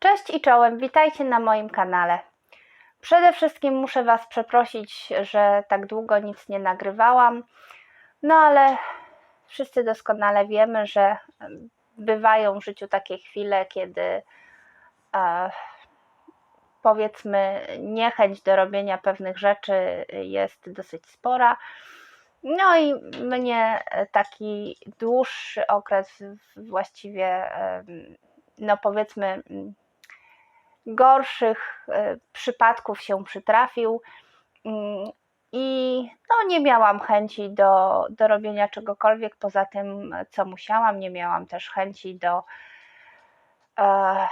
Cześć i czołem, witajcie na moim kanale. Przede wszystkim muszę Was przeprosić, że tak długo nic nie nagrywałam, no ale wszyscy doskonale wiemy, że bywają w życiu takie chwile, kiedy e, powiedzmy niechęć do robienia pewnych rzeczy jest dosyć spora. No i mnie taki dłuższy okres właściwie, no powiedzmy, gorszych e, przypadków się przytrafił. Mm, I no, nie miałam chęci do, do robienia czegokolwiek poza tym, co musiałam. Nie miałam też chęci do e,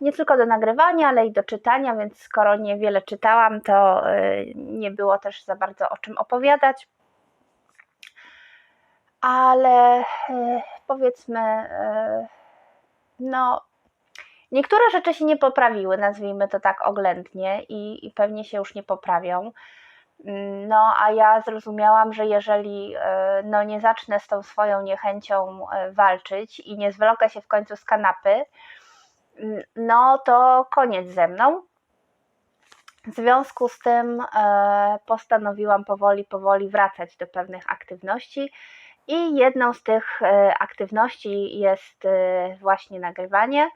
nie tylko do nagrywania, ale i do czytania, więc skoro niewiele czytałam, to e, nie było też za bardzo o czym opowiadać. Ale e, powiedzmy, e, no, niektóre rzeczy się nie poprawiły, nazwijmy to tak oględnie, i, i pewnie się już nie poprawią. Mm, No, a ja zrozumiałam, że jeżeli e, no, nie zacznę z tą swoją niechęcią e, walczyć i nie zwlokę się w końcu z kanapy, mm, no to koniec ze mną. W związku z tym e, postanowiłam powoli, powoli wracać do pewnych aktywności. I jedną z tych aktywności jest właśnie nagrywanie.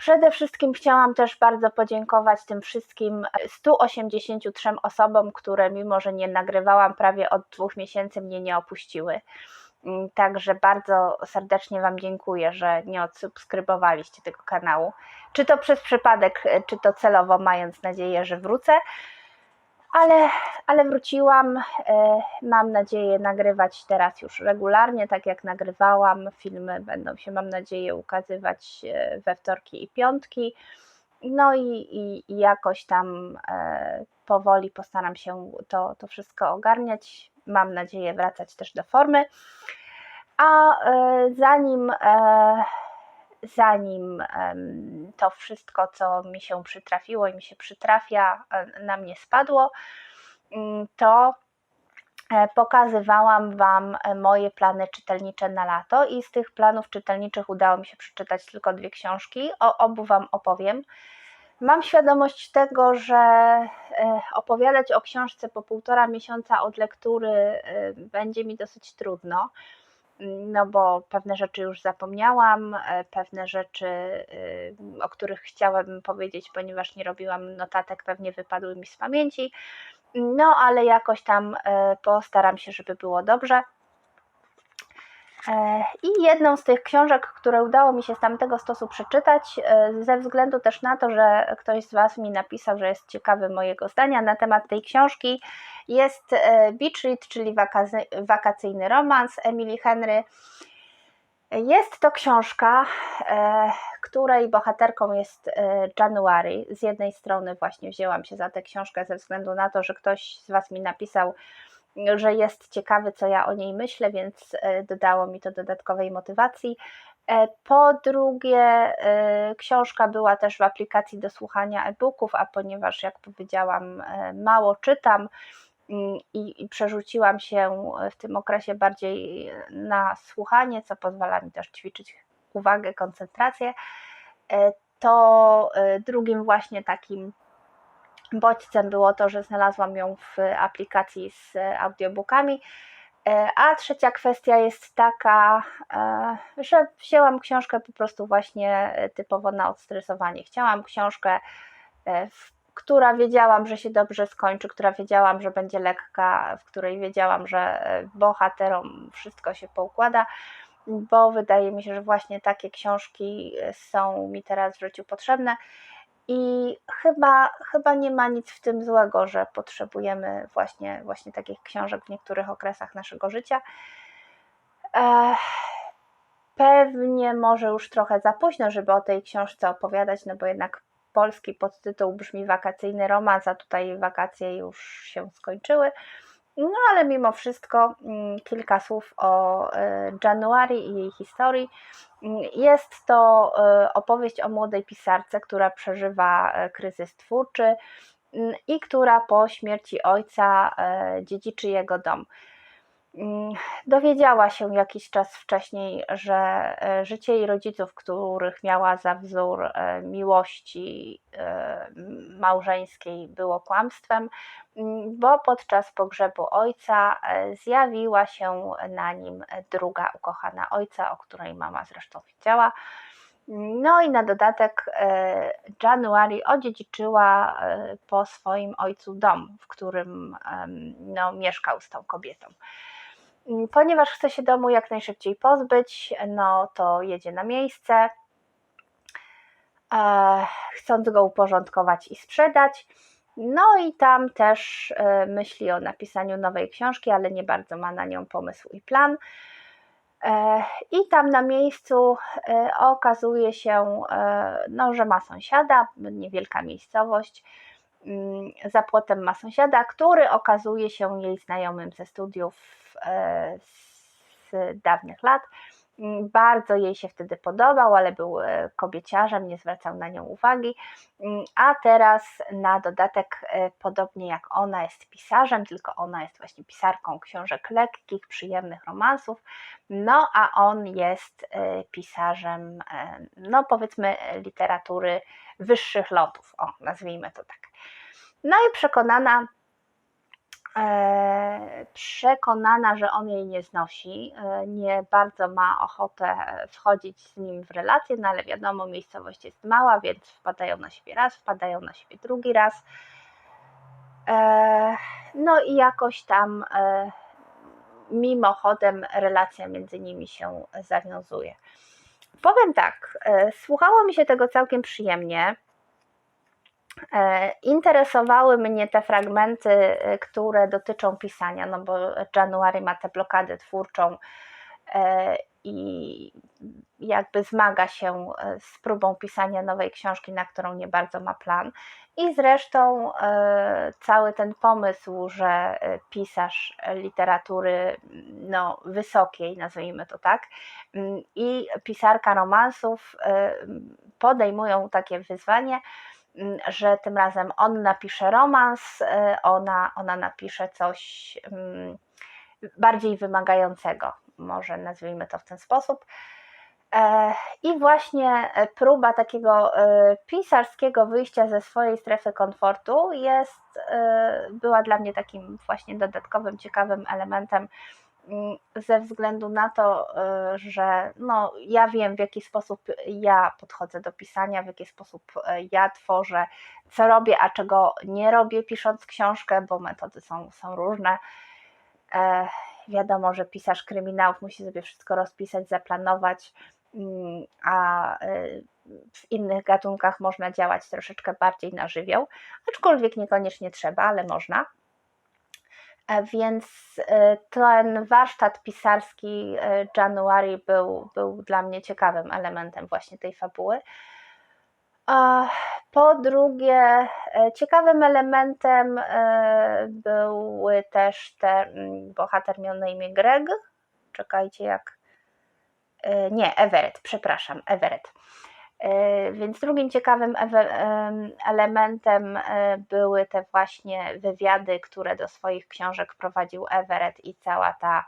Przede wszystkim chciałam też bardzo podziękować tym wszystkim 183 osobom, które mimo, że nie nagrywałam prawie od dwóch miesięcy, mnie nie opuściły. Mm, Także bardzo serdecznie Wam dziękuję, że nie odsubskrybowaliście tego kanału. Czy to przez przypadek, czy to celowo, mając nadzieję, że wrócę. Ale, ale wróciłam. e, Mam nadzieję nagrywać teraz już regularnie, tak jak nagrywałam. Filmy będą się, mam nadzieję, ukazywać e, we wtorki i piątki. No i, i, jakoś tam e, powoli postaram się to, to wszystko ogarniać. Mam nadzieję wracać też do formy. A zanim, zanim to wszystko, co mi się przytrafiło i mi się przytrafia, na mnie spadło, mm, to e, pokazywałam Wam e, moje plany czytelnicze na lato i z tych planów czytelniczych udało mi się przeczytać tylko dwie książki. O obu Wam opowiem. Mam świadomość tego, że e, opowiadać o książce po półtora miesiąca od lektury będzie mi dosyć trudno, no bo pewne rzeczy już zapomniałam, e, pewne rzeczy, e, o których chciałabym powiedzieć, ponieważ nie robiłam notatek, pewnie wypadły mi z pamięci. No, ale jakoś tam e, postaram się, żeby było dobrze. E, I jedną z tych książek, które udało mi się z tamtego stosu przeczytać, e, ze względu też na to, że ktoś z Was mi napisał, że jest ciekawy mojego zdania na temat tej książki, jest e, Beach Read, czyli wakacyjny romans Emily Henry. Jest to książka, której bohaterką jest January. Z jednej strony właśnie wzięłam się za tę książkę ze względu na to, że ktoś z Was mi napisał, że jest ciekawy, co ja o niej myślę, więc e, dodało mi to dodatkowej motywacji. E, Po drugie, e, książka była też w aplikacji do słuchania e-booków, a ponieważ, jak powiedziałam, mało czytam mm, i, przerzuciłam się w tym okresie bardziej na słuchanie, co pozwala mi też ćwiczyć uwagę, koncentrację, to drugim właśnie takim bodźcem było to, że znalazłam ją w aplikacji z audiobookami. E, A trzecia kwestia jest taka, e, że wzięłam książkę po prostu właśnie e, typowo na odstresowanie. Chciałam książkę, która wiedziałam, że się dobrze skończy, która wiedziałam, że będzie lekka, w której wiedziałam, że bohaterom wszystko się poukłada, bo wydaje mi się, że właśnie takie książki są mi teraz w życiu potrzebne. I chyba, chyba nie ma nic w tym złego, że potrzebujemy właśnie, właśnie takich książek w niektórych okresach naszego życia. Ech, pewnie może już trochę za późno, żeby o tej książce opowiadać, no bo jednak polski podtytuł brzmi wakacyjny romans, a tutaj wakacje już się skończyły. No ale mimo wszystko mm, kilka słów o e, January i jej historii. Mm, Jest to e, opowieść o młodej pisarce, która przeżywa e, kryzys twórczy mm, i która po śmierci ojca dziedziczy jego dom. Mm, Dowiedziała się jakiś czas wcześniej, że e, życie jej rodziców, których miała za wzór e, miłości e, małżeńskiej, było kłamstwem, mm, bo podczas pogrzebu ojca zjawiła się na nim druga ukochana ojca, o której mama zresztą wiedziała. No i na dodatek January odziedziczyła po swoim ojcu dom, w którym no, mieszkał z tą kobietą. Ponieważ chce się domu jak najszybciej pozbyć, no to jedzie na miejsce, e, chcąc go uporządkować i sprzedać. No i tam też e, myśli o napisaniu nowej książki, ale nie bardzo ma na nią pomysł i plan. E, I tam na miejscu okazuje się, no, że ma sąsiada, niewielka miejscowość. Mm, Za płotem ma sąsiada, który okazuje się jej znajomym ze studiów e, z dawnych lat. Bardzo jej się wtedy podobał, ale był e, kobieciarzem, nie zwracał na nią uwagi. Mm, A teraz na dodatek, e, podobnie jak ona jest pisarzem, tylko ona jest właśnie pisarką książek lekkich, przyjemnych romansów, no a on jest e, pisarzem, no powiedzmy, literatury wyższych lotów, o nazwijmy to tak. No i przekonana, przekonana, że on jej nie znosi, e, nie bardzo ma ochotę wchodzić z nim w relacje, no ale wiadomo, miejscowość jest mała, więc wpadają na siebie raz, wpadają na siebie drugi raz. E, no i jakoś tam e, mimochodem relacja między nimi się zawiązuje. Powiem tak, e, słuchało mi się tego całkiem przyjemnie. E, Interesowały mnie te fragmenty, e, które dotyczą pisania, no bo January ma tę blokadę twórczą e, i jakby zmaga się z próbą pisania nowej książki, na którą nie bardzo ma plan. I zresztą cały ten pomysł, że pisarz literatury no, wysokiej, nazwijmy to tak, mm, i pisarka romansów podejmują takie wyzwanie, że tym razem on napisze romans, e, ona, ona napisze coś mm, bardziej wymagającego, może nazwijmy to w ten sposób. E, I właśnie e, próba takiego e, pisarskiego wyjścia ze swojej strefy komfortu jest, była dla mnie takim właśnie dodatkowym, ciekawym elementem mm, ze względu na to, e, że no, ja wiem, w jaki sposób ja podchodzę do pisania, w jaki sposób e, ja tworzę, co robię, a czego nie robię pisząc książkę, bo metody są, są różne. E, wiadomo, że pisarz kryminałów musi sobie wszystko rozpisać, zaplanować, mm, a y, w innych gatunkach można działać troszeczkę bardziej na żywioł, aczkolwiek niekoniecznie trzeba, ale można. E, Więc y, ten warsztat pisarski y, January był, był dla mnie ciekawym elementem właśnie tej fabuły. Po drugie, e, ciekawym elementem e, były też te, mm, bohater miał na imię Greg, czekajcie jak, e, nie, Everett, przepraszam, Everett. E, Więc drugim ciekawym elementem e, były te właśnie wywiady, które do swoich książek prowadził Everett i cała ta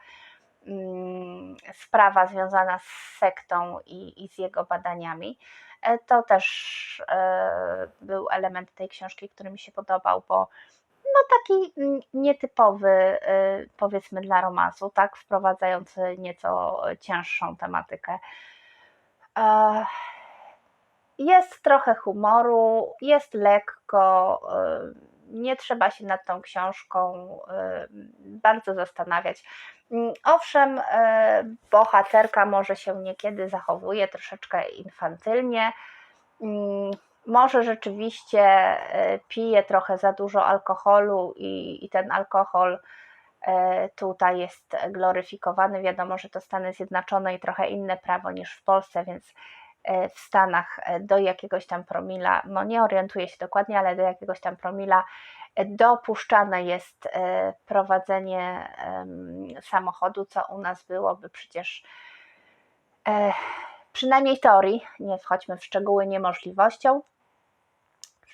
mm, sprawa związana z sektą i, i z jego badaniami. E, To też był element tej książki, który mi się podobał, bo no taki mm, nietypowy, powiedzmy dla romansu, tak, wprowadzający nieco cięższą tematykę. Jest trochę humoru, jest lekko, e, nie trzeba się nad tą książką e, bardzo zastanawiać. Mm, Owszem, e, bohaterka może się niekiedy zachowuje troszeczkę infantylnie, mm, może rzeczywiście pije trochę za dużo alkoholu i, i ten alkohol tutaj jest gloryfikowany. Wiadomo, że to Stany Zjednoczone i trochę inne prawo niż w Polsce, więc w Stanach e, do jakiegoś tam promila, no nie orientuję się dokładnie, ale do jakiegoś tam promila e, dopuszczane jest e, prowadzenie samochodu, co u nas byłoby przecież e, przynajmniej teorii, nie wchodźmy w szczegóły, niemożliwością,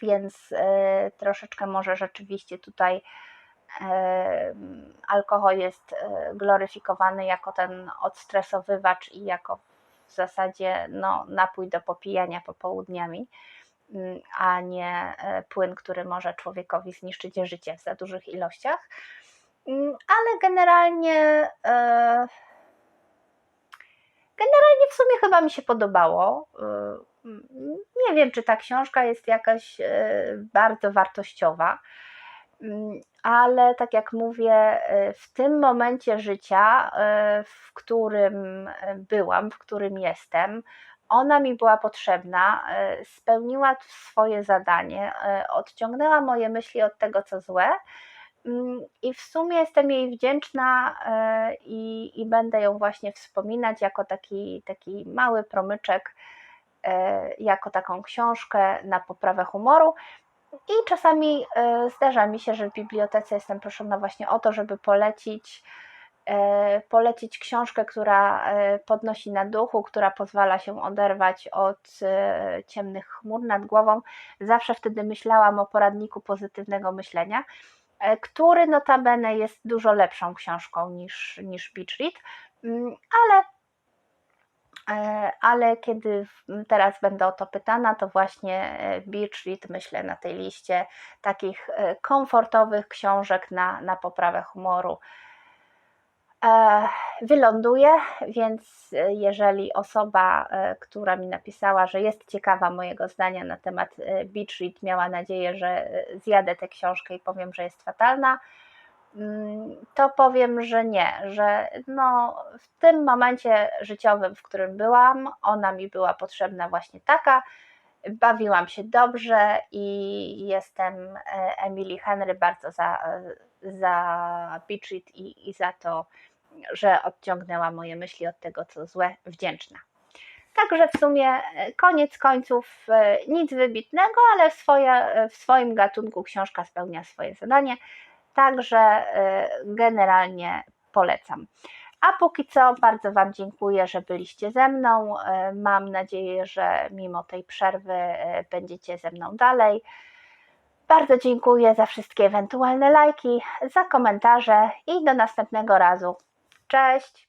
więc e, troszeczkę może rzeczywiście tutaj e, alkohol jest e, gloryfikowany jako ten odstresowywacz i jako w zasadzie no, napój do popijania popołudniami, mm, a nie e, płyn, który może człowiekowi zniszczyć życie w za dużych ilościach. Mm, Ale generalnie, e, generalnie w sumie chyba mi się podobało. E, Nie wiem, czy ta książka jest jakaś bardzo wartościowa, Mm, ale tak jak mówię, e, w tym momencie życia, e, w którym e, byłam, w którym jestem, ona mi była potrzebna, spełniła swoje zadanie, odciągnęła moje myśli od tego, co złe. Mm, I w sumie jestem jej wdzięczna i, i będę ją właśnie wspominać jako taki, taki mały promyczek, jako taką książkę na poprawę humoru. I czasami e, zdarza mi się, że w bibliotece jestem proszona właśnie o to, żeby polecić, e, polecić książkę, która e, podnosi na duchu, która pozwala się oderwać od ciemnych chmur nad głową. Zawsze wtedy myślałam o poradniku pozytywnego myślenia, który notabene jest dużo lepszą książką niż, niż Beach Read, Mm, ale ale kiedy teraz będę o to pytana, to właśnie e, Beach myślę na tej liście takich e, komfortowych książek na, na poprawę humoru e, wyląduje, więc e, jeżeli osoba, e, która mi napisała, że jest ciekawa mojego zdania na temat e, Beach miała nadzieję, że e, zjadę tę książkę i powiem, że jest fatalna, to powiem, że nie, że no, w tym momencie życiowym, w którym byłam, ona mi była potrzebna właśnie taka. Bawiłam się dobrze i jestem e, Emily Henry bardzo za, za Beach Read i, i za to, że odciągnęła moje myśli od tego, co złe, wdzięczna. Także w sumie e, koniec końców e, nic wybitnego, ale swoje, w swoim gatunku książka spełnia swoje zadanie. Także e, generalnie polecam. A póki co bardzo Wam dziękuję, że byliście ze mną. E, Mam nadzieję, że mimo tej przerwy e, będziecie ze mną dalej. Bardzo dziękuję za wszystkie ewentualne lajki, za komentarze i do następnego razu. Cześć!